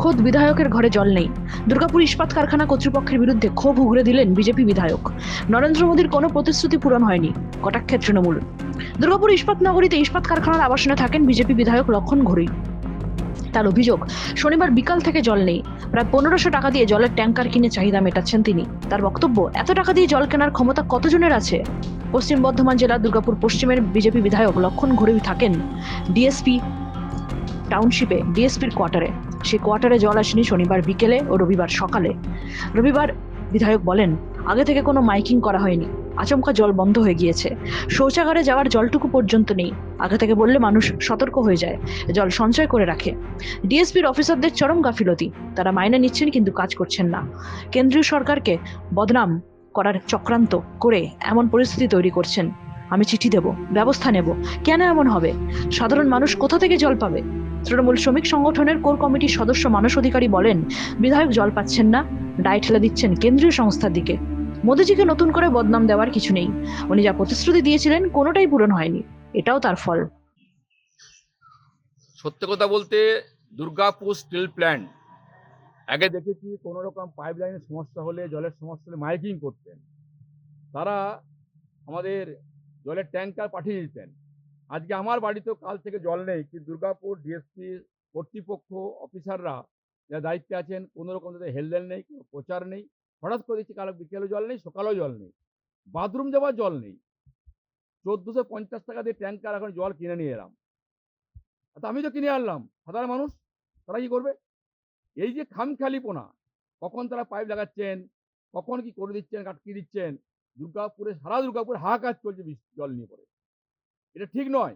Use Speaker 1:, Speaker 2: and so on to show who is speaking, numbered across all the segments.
Speaker 1: খোদ বিধায়কের ঘরে জল নেই। দুর্গাপুর ইস্পাত কারখানা কর্তৃপক্ষের বিরুদ্ধে ক্ষোভ উগরে দিলেন বিজেপি বিধায়ক। নরেন্দ্র মোদীর কোনো প্রতিশ্রুতি পূরণ হয়নি কটাক্ষের তৃণমূল। দুর্গাপুর ইস্পাত নগরীতে ইস্পাত কারখানার আবাসনে থাকেন বিজেপি বিধায়ক লক্ষণ ঘড়ুই তার অভিযোগ, শনিবার বিকাল থেকে জল নেই। প্রায় পনেরোশো টাকা দিয়ে জলের ট্যাঙ্কার কিনে চাহিদা মেটাচ্ছেন তিনি। তার বক্তব্য, এত টাকা দিয়ে জল কেনার ক্ষমতা কতজনের আছে? পশ্চিম বর্ধমান জেলার দুর্গাপুর পশ্চিমের বিজেপি বিধায়ক লক্ষণ ঘড়ুই থাকেন। ডিএসপি টাউনশিপে, ডিএসপির কোয়ার্টারে। সেই কোয়ার্টারে জল আসেনি শনিবার বিকেলে ও রবিবার সকালে। রবিবার বিধায়ক বলেন, আগে থেকে কোনো মাইকিং করা হয়নি। আচমকা জল বন্ধ হয়ে গিয়েছে। শৌচাগারে যাওয়ার জলটুকু পর্যন্ত নেই। আগে থেকে বললে মানুষ সতর্ক হয়ে যায়, জল সঞ্চয় করে রাখে। ডিএসপির অফিসারদের চরম গাফিলতি। তারা মাইনে নিচ্ছেন কিন্তু কাজ করছেন না। কেন্দ্রীয় সরকারকে বদনাম করার চক্রান্ত করে এমন পরিস্থিতি তৈরি করছেন। আমি চিঠি দেব, ব্যবস্থা নেব। কেন এমন হবে? সাধারণ মানুষ কোথা থেকে জল পাবে? তৃণমূল শ্রমিক সংগঠনের কোর কমিটির সদস্য মানস অধিকারী বলেন, বিধায়ক জল পাচ্ছেন না দায় ঠেলে দিচ্ছেন কেন্দ্রীয় সংস্থার দিকে। মোদিজিকে নতুন করে বদনাম দেওয়ার কিছু নেই। উনি যা প্রতিশ্রুতি দিয়েছিলেন কোনোটাই পূরণ হয়নি। এটাও তার ফল।
Speaker 2: সত্য কথা বলতে দুর্গাপুর স্টিল প্ল্যান্ট, আগে দেখেছি কোনো রকম পাইপ লাইনের সমস্যা হলে, জলের সমস্যা হলে মাইকিং করতেন। তারা আমাদের জলের ট্যাঙ্কার পাঠিয়ে দিতেন। আজকে আমার বাড়িতেও কাল থেকে জল নেই, কিন্তু দুর্গাপুর ডিএসপি কর্তৃপক্ষ, অফিসাররা যারা দায়িত্বে আছেন, কোনো রকম তাদের হেলদেল নেই, কোনো প্রচার নেই, হঠাৎ করে দিচ্ছি কাল বিকেলেও জল নেই, সকালেও জল নেই, বাথরুম যাওয়ার জল নেই। চোদ্দোশো পঞ্চাশ টাকা দিয়ে ট্যাঙ্কার এখন জল কিনে নিয়ে এলাম। আমি তো কিনে আনলাম, সাধারণ মানুষ, তারা কি করবে? এই যে খামখেয়ালিপোনা, কখন তারা পাইপ লাগাচ্ছেন, কখন কি করে দিচ্ছেন আটকে দিচ্ছেন, দুর্গাপুরে, সারা দুর্গাপুরে হাহাকার চলছে জল নিয়ে পড়ে। এটা ঠিক নয়।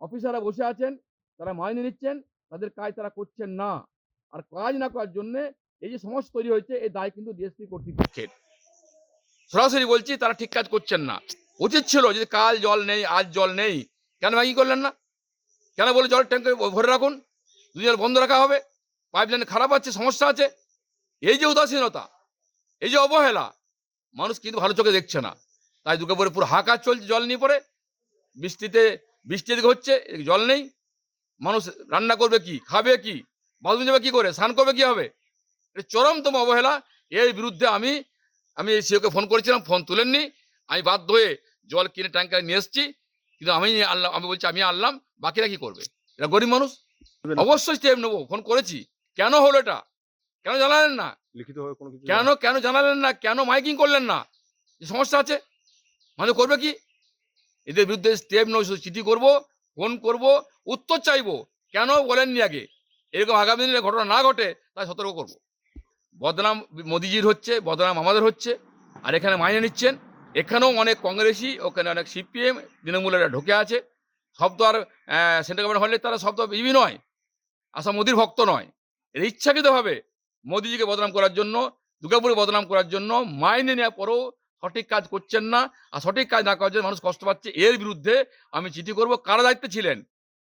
Speaker 2: অফিসাররা বসে আছেন, তারা মাইনে নিচ্ছেন, তাদের কাজ তারা করছেন না। আর কাজ না করার জন্য এই যে সমস্যা তৈরি হয়েছে এই দায় কিন্তু ডিএসপি কর্তৃপক্ষের। সরাসরি বলছি, তারা ঠিক কাজ করছেন না। উচিত ছিল যে কাল জল নেই, আজ জল নেই। কেন কি করলেন না? কেন বলে জল ট্যাঙ্কে ভরে রাখুন? দুজন বন্ধ রাখা হবে। পাইপ লাইন খারাপ আছে, সমস্যা আছে। এই যে উদাসীনতা, এই যে অবহেলা, মানুষ কিন্তু ভালো চোখে দেখছে না। তাই দুর্গাপুরে পুরো হাকার চলছে, জল নিয়ে পড়ে। বৃষ্টিতে বৃষ্টি এদিকে হচ্ছে জল নেই। মানুষ রান্না করবে কি খাবে কি বাথরুম যাবে কি করে স্নান করবে কি হবে? এটা চরমতম অবহেলা। এর বিরুদ্ধে আমি আমি এই সিওকে ফোন করেছিলাম ফোন তুলেননি। আমি বাধ্য হয়ে জল কিনে ট্যাঙ্কারে নিয়ে এসেছি। কিন্তু আমি আনলাম আমি বলছি আমি আনলাম বাকিরা কি করবে? এটা গরিব মানুষ। অবশ্যই স্টেপ নেব ফোন করেছি। কেন হলো এটা? কেন জানালেন না?
Speaker 3: লিখিতভাবে কোনো
Speaker 2: কেন কেন জানালেন না? কেন মাইকিং করলেন না? যে সমস্যা আছে? মানে করবে কি? এদের বিরুদ্ধে স্টেপ নেব চিঠি করব ফোন করব, উত্তর চাইব। কেন বলেননি আগে? এরকম আগামী দিনে ঘটনা না ঘটে, তাই সতর্ক করব। বদনাম মোদিজির হচ্ছে, বদনাম আমাদের হচ্ছে, আর এখানে মাইনে নিচ্ছেন। এখানেও অনেক কংগ্রেসই, ওখানে অনেক সিপিএম তৃণমূলেরা ঢুকে আছে। সব তো আর সেন্ট্রাল গভর্নমেন্ট হলে তারা সব তো বিবি নয় আসা মোদির ভক্ত নয়। এর ইচ্ছাকৃতভাবে মোদিজিকে বদনাম করার জন্য, দুর্গাপুরে বদনাম করার জন্য মাইনে নেওয়ার পরেও সঠিক কাজ করছেন না, আর সঠিক কাজ না করার জন্য মানুষ কষ্ট পাচ্ছে, এর বিরুদ্ধে আমি চিঠি করব। কারা দায়িত্বে ছিলেন?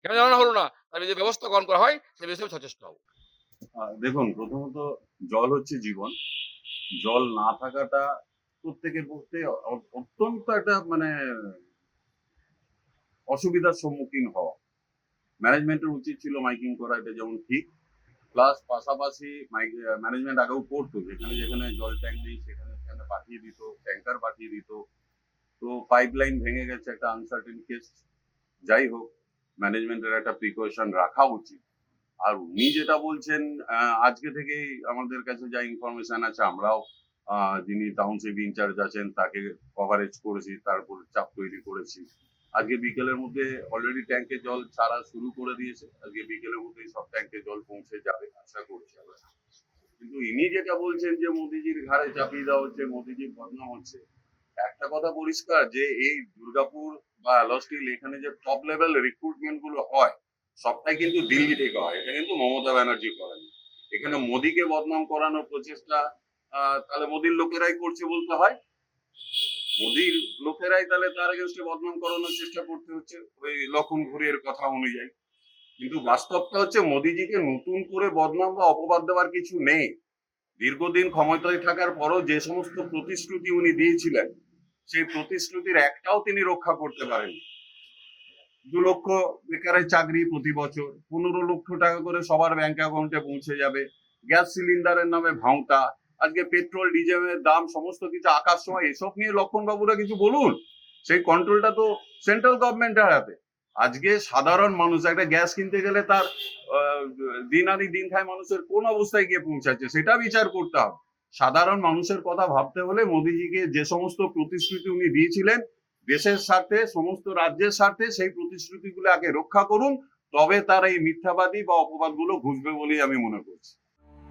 Speaker 2: কেন জানানো হলো না? তার যে ব্যবস্থা গ্রহণ করা হয় সে বিষয়ে সচেষ্ট হব।
Speaker 4: দেখুন, প্রথমত জল হচ্ছে জীবন। জল না থাকাটা প্রত্যেকের পক্ষে অত্যন্ত একটা মানে অসুবিধার সম্মুখীন হওয়া। ম্যানেজমেন্টের উচিত ছিল মাইকিং করা, এটা যেমন ঠিক। প্লাস পাশাপাশি ম্যানেজমেন্ট আগেও করতো, যেখানে যেখানে জল ট্যাঙ্ক নেই, সেখানে সেখানে পাঠিয়ে দিত ট্যাঙ্কার পাঠিয়ে দিত। তো পাইপ লাইন ভেঙে গেছে একটা আনসার্টেন কেস যাই হোক ম্যানেজমেন্টের একটা প্রিকশন রাখা উচিত। আর উনি যেটা বলছেন আজকে থেকেই আমাদের কাছে যা ইনফরমেশন আছে, আমরাও যিনি টাউনশিপ ইনচার্জ আছেন, তাকে কভারেজ করেছি তারপর চাপ তৈরি করেছি। আজকে বিকেলের মধ্যে অলরেডি ট্যাঙ্কে জল ছাড়া শুরু করে দিয়েছে। আজকে বিকেলের মধ্যেই সব ট্যাঙ্কে জল পৌঁছে যাবে, আশা করছি আমরা। কিন্তু ইনি যেটা বলছেন যে মোদিজির ঘাড়ে চাপিয়ে দেওয়া হচ্ছে, মোদিজির বদনাম হচ্ছে, একটা কথা পরিষ্কার যে এই দুর্গাপুর বা লস্টিল এখানে যে টপ লেভেল রিক্রুটমেন্টগুলো হয়, সবটাই কিন্তু দিল্লি থেকে হয়। এটা কিন্তু মমতা ব্যানার্জি করেন। এখানে মোদিকে বদনাম করানোর প্রচেষ্টা তাহলে মোদির লোকেরাই করছে বলতে হয়? মোদির লোকেরাই তাহলে তার এগেনস্টে বদনাম করানোর চেষ্টা করতে হচ্ছে, ওই লক্ষণ ঘুরির কথা অনুযায়ী। কিন্তু বাস্তবটা হচ্ছে মোদিজিকে নতুন করে বদনাম বা অপবাদ দেওয়ার কিছু নেই। দীর্ঘদিন ক্ষমতায় থাকার পরও যে সমস্ত প্রতিশ্রুতি উনি দিয়েছিলেন, সেই প্রতিশ্রুতির একটাও তিনি রক্ষা করতে পারেন দু লক্ষ বেকারের চাকরি প্রতি বছর, পনেরো লক্ষ টাকা করে সবার ব্যাংক অ্যাকাউন্টে পৌঁছে যাবে, গ্যাস সিলিন্ডারের নামে ভাঙতা আজকে পেট্রোল ডিজেলের দাম, সমস্ত কিছু আকাশ সময় এসব নিয়ে লক্ষণ বাবুরা কিছু বলুন? সেই কন্ট্রোলটা তো সেন্ট্রাল গভর্নমেন্টের হাতে। আজকে সাধারণ মানুষ, একটা গ্যাস কিনতে গেলে তার দিন আনি দিন খায় মানুষের, কোন অবস্থায় গিয়ে পৌঁছাচ্ছে? সেটা বিচার করতে হবে। সাধারণ মানুষের কথা ভাবতে হলে মোদিজিকে যে সমস্ত প্রতিশ্রুতি উনি দিয়েছিলেন, দেশের স্বার্থে, সমস্ত রাজ্যের স্বার্থে সেই প্রতিশ্রুতিগুলো আগে রক্ষা করুন, তবে তার এই মিথ্যাবাদী বা অপবাদগুলো ঘুষবে বলেই আমি মনে করছি।